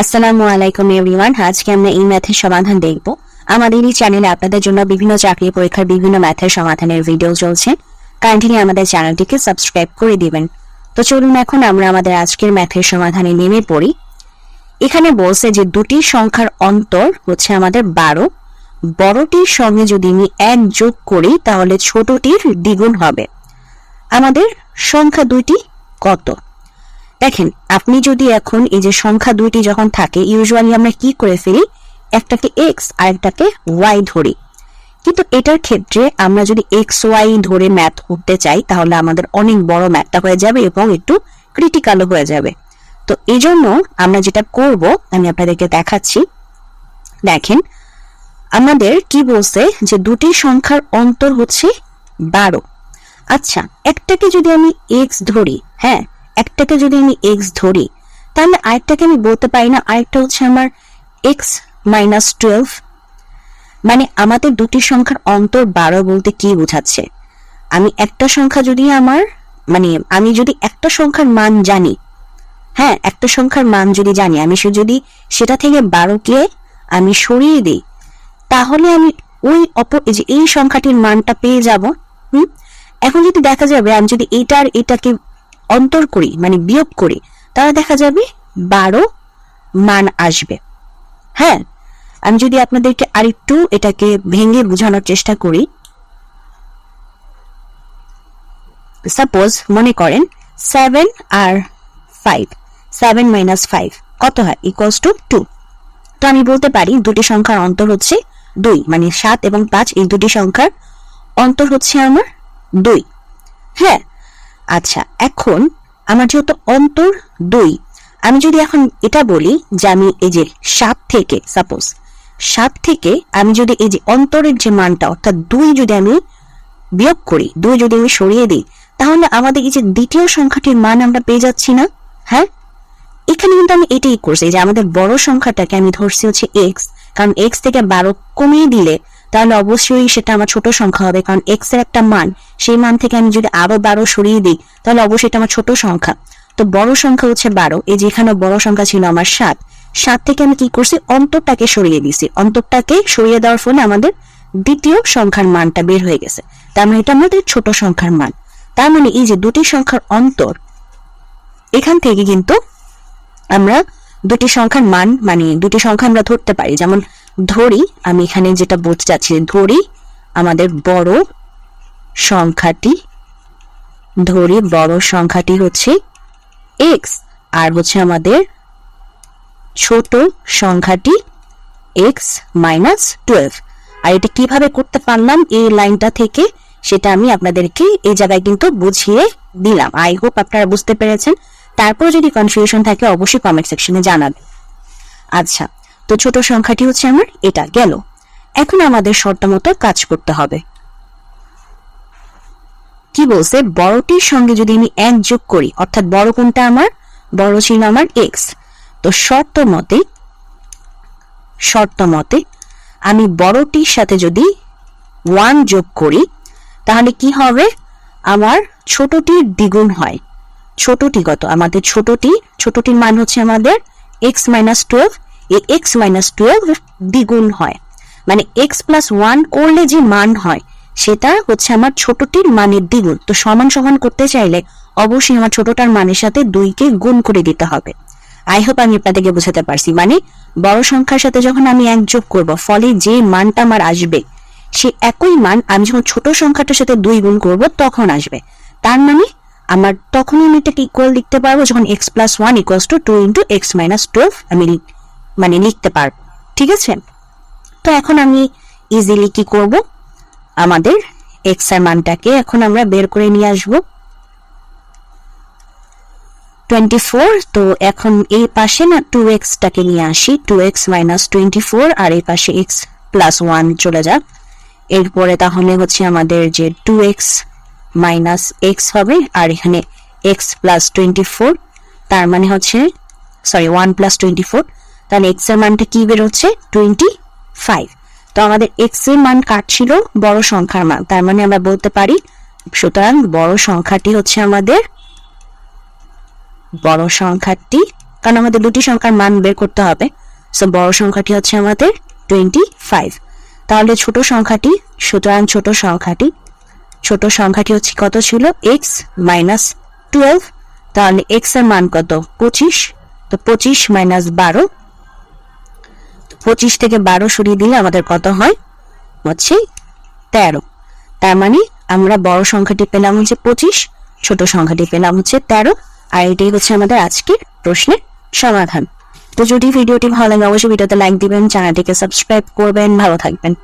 আসসালামু আলাইকুম এভরিওয়ান। আজকে আমরা এই ম্যাথের সমাধান দেখব। আমাদের এই চ্যানেলে আপনাদের জন্য বিভিন্ন চাকরি পরীক্ষার বিভিন্ন ম্যাথের সমাধানের ভিডিও চলছে। কাইন্ডলি আমাদের চ্যানেলটিকে সাবস্ক্রাইব করে দিবেন। তো চলুন এখন আমরা আমাদের আজকের ম্যাথের সমাধানে নেমে পড়ি। এখানে বলছে যে দুটি সংখ্যার অন্তর হচ্ছে আমাদের বারো। বড়টির সঙ্গে যদি আমি এক যোগ করি, তাহলে ছোটটির দ্বিগুণ হবে। আমাদের সংখ্যা দুইটি কত? দেখেন, আপনি যদি এখন এই যে সংখ্যা দুইটি যখন থাকে ইউজুয়ালি আমরা কি করে ফেলি? একটাকে এক্স আর একটাকে ওয়াই ধরি। কিন্তু এটার ক্ষেত্রে আমরা যদি এক্স ওয়াই ধরে ম্যাথ করতে চাই, তাহলে আমাদের অনেক বড় ম্যাথটা হয়ে যাবে এবং একটু ক্রিটিক্যালও হয়ে যাবে। তো এই জন্য আমরা যেটা করব, আমি আপনাদেরকে দেখাচ্ছি। দেখেন, আমাদের কি বলছে যে দুটি সংখ্যার অন্তর হচ্ছে বারো। আচ্ছা একটাকে যদি আমি এক্স ধরি হ্যাঁ একটাকে যদি আমি এক্স ধরি, তাহলে আরেকটাকে আমি বলতে পারি না, আরেকটা হচ্ছে আমার এক্স মাইনাস টুয়েলভ মানে আমাদের দুটি সংখ্যার অন্তর বারো বলতে কি বোঝাচ্ছে? আমি একটা সংখ্যা যদি আমার মানে আমি যদি একটা সংখ্যার মান জানি হ্যাঁ একটা সংখ্যার মান যদি জানি, আমি সে যদি সেটা থেকে বারোকে আমি সরিয়ে দিই, তাহলে আমি ওই অপর, এই যে এই সংখ্যাটির মানটা পেয়ে যাব, হুম? এখন যদি দেখা যাবে, আমি যদি এটার এটাকে অন্তর করি মানে বিয়োগ করি, তাহলে দেখা যাবে বারো মান আসবে। হ্যাঁ? আমি যদি আপনাদেরকে আরেকটু এটাকে ভেঙে বোঝানোর চেষ্টা করি। সাপোজ মনে করেন সেভেন আর ফাইভ সেভেন মাইনাস ফাইভ কত হয়? ইকুয়ালস টু টু তো আমি বলতে পারি দুটি সংখ্যার অন্তর হচ্ছে দুই মানে সাত এবং পাঁচ, এই দুটি সংখ্যার অন্তর হচ্ছে আমার দুই। হ্যাঁ? আচ্ছা এখন আমার যেহেতু অন্তর দুই, আমি যদি এখন এটা বলি যে আমি এই যে সাত থেকে সাপোজ সাত থেকে আমি যদি এই যে অন্তরের যে মানটা, অর্থাৎ দুই যদি আমি বিয়োগ করি, দুই যদি আমি সরিয়ে দিই, তাহলে আমাদের এই যে দ্বিতীয় সংখ্যাটির মান আমরা পেয়ে যাচ্ছি না? হ্যাঁ? এখানে কিন্তু আমি এটাই করছি যে আমাদের বড় সংখ্যাটাকে আমি ধরছি হচ্ছে এক্স কারণ এক্স থেকে বারো কমিয়ে দিলে তাহলে অবশ্যই সেটা আমার ছোট সংখ্যা হবে, কারণ এক্সের একটা মান, সেই মান থেকে আমি যদি আরও বারো সরিয়ে দিই, তাহলে অবশ্যই এটা আমার ছোট সংখ্যা। তো বড় সংখ্যা হচ্ছে বারো, এই যেখানে বড় সংখ্যা ছিল আমার সাত সাত থেকে আমি কি করছি? অন্তরটাকে সরিয়ে দিছি। অন্তরটাকে সরিয়ে দেওয়ার ফলে আমাদের দ্বিতীয় সংখ্যার মানটা বের হয়ে গেছে। তার মানে এটা আমাদের ছোট সংখ্যার মান। তার মানে এই যে দুটি সংখ্যার অন্তর, এখান থেকে কিন্তু আমরা দুটি সংখ্যার মান মানে দুটি সংখ্যা আমরা ধরতে পারি। যেমন ধরি, আমি এখানে যেটা বলতে চাচ্ছি, ধরি আমাদের বড় সংখ্যাটি, ধরি বড় সংখ্যাটি হচ্ছে এক্স আর হচ্ছে আমাদের ছোট সংখ্যাটি এক্স মাইনাস টুয়েলভ আর এটা কীভাবে করতে পারলাম এই লাইনটা থেকে, সেটা আমি আপনাদেরকে এই জায়গায় কিন্তু বুঝিয়ে দিলাম। আই হোপ আপনারা বুঝতে পেরেছেন। তারপর যদি কনফিউশন থাকে, অবশ্যই কমেন্ট সেকশনে জানাবেন। আচ্ছা তো ছোট সংখ্যাটি হচ্ছে আমার, এটা গেল। এখন আমাদের শর্ত মতো কাজ করতে হবে। কি বলছে? বড়টির সঙ্গে যদি আমি এক যোগ করি, অর্থাৎ বড় কোনটা আমার? বড় ছিল আমার এক্স তো শর্ত মতে শর্ত মতে আমি বড়টির সাথে যদি ওয়ান যোগ করি, তাহলে কি হবে? আমার ছোটটির দ্বিগুণ হয়। ছোটটি কত? আমাদের ছোটটি, ছোটটির মান হচ্ছে আমাদের X minus twelve X minus twelve দ্বিগুণ হয়। মানে এক্স প্লাস ওয়ান করলে যে মান হয়, সেটা হচ্ছে আমার ছোটটির মানের দ্বিগুণ। তো সমান সমান করতে চাইলে অবশ্যই আমার ছোটটার মানের সাথে দুইকে গুণ করে দিতে হবে। আই হোপ আমি আপনাদেরকে বোঝাতে পারছি। মানে বড় সংখ্যার সাথে যখন আমি এক করব, ফলে যে মানটা আমার আসবে, সে একই মান আমি যখন ছোট সংখ্যাটার সাথে দুই গুণ করব, তখন আসবে। তার মানে আমার তখনই আমি এটাকে ইকুয়াল লিখতে পারব যখন x plus one equals two two into x minus twelve আমি মানে লিখতে পারব, ঠিক আছে? তো এখন আমি ইজিলি কি করব? আমাদের এক্সের মানটাকে এখন আমরা বের করে নিয়ে আসব। টোয়েন্টি ফোর তো এখন এই পাশে না টু এক্সটাকে নিয়ে আসি two x minus twenty four আর এই পাশে এক্স প্লাস ওয়ান চলে যাক। এরপরে তাহলে হচ্ছে আমাদের যে টু এক্স মাইনাস এক্স হবে, আর এখানে এক্স প্লাস টোয়েন্টি ফোর তার মানে হচ্ছে sorry one plus twenty four তাহলে এক্সের মানটা কি বেরোচ্ছে? টোয়েন্টি ফাইভ তো আমাদের এক্সের মান কাটছিল বড় সংখ্যার মান। তার মানে আমরা বলতে পারি, সুতরাং বড় সংখ্যাটি হচ্ছে আমাদের বড় সংখ্যাটি, কারণ আমাদের দুটি সংখ্যার মান বের করতে হবে। সো বড় সংখ্যাটি হচ্ছে আমাদের টোয়েন্টি ফাইভ তাহলে ছোট সংখ্যাটি, সুতরাং ছোট সংখ্যাটি ছোট সংখ্যাটি হচ্ছে কত ছিল? এক্স মাইনাস টুয়েলভ তাহলে এক্সের মান কত? পঁচিশ। তো পঁচিশ মাইনাস বারো পঁচিশ থেকে বারো সরিয়ে দিলে আমাদের কত হয়? হচ্ছে তেরো। তার মানে আমরা বড় সংখ্যাটি পেলাম হচ্ছে পঁচিশ, ছোট সংখ্যাটি পেলাম হচ্ছে তেরো, আর এটাই হচ্ছে আমাদের আজকের প্রশ্নের সমাধান। তো যদি ভিডিওটি ভালো লাগে, অবশ্যই ভিডিওতে লাইক দিবেন, চ্যানেলটিকে সাবস্ক্রাইব করবেন। ভালো থাকবেন।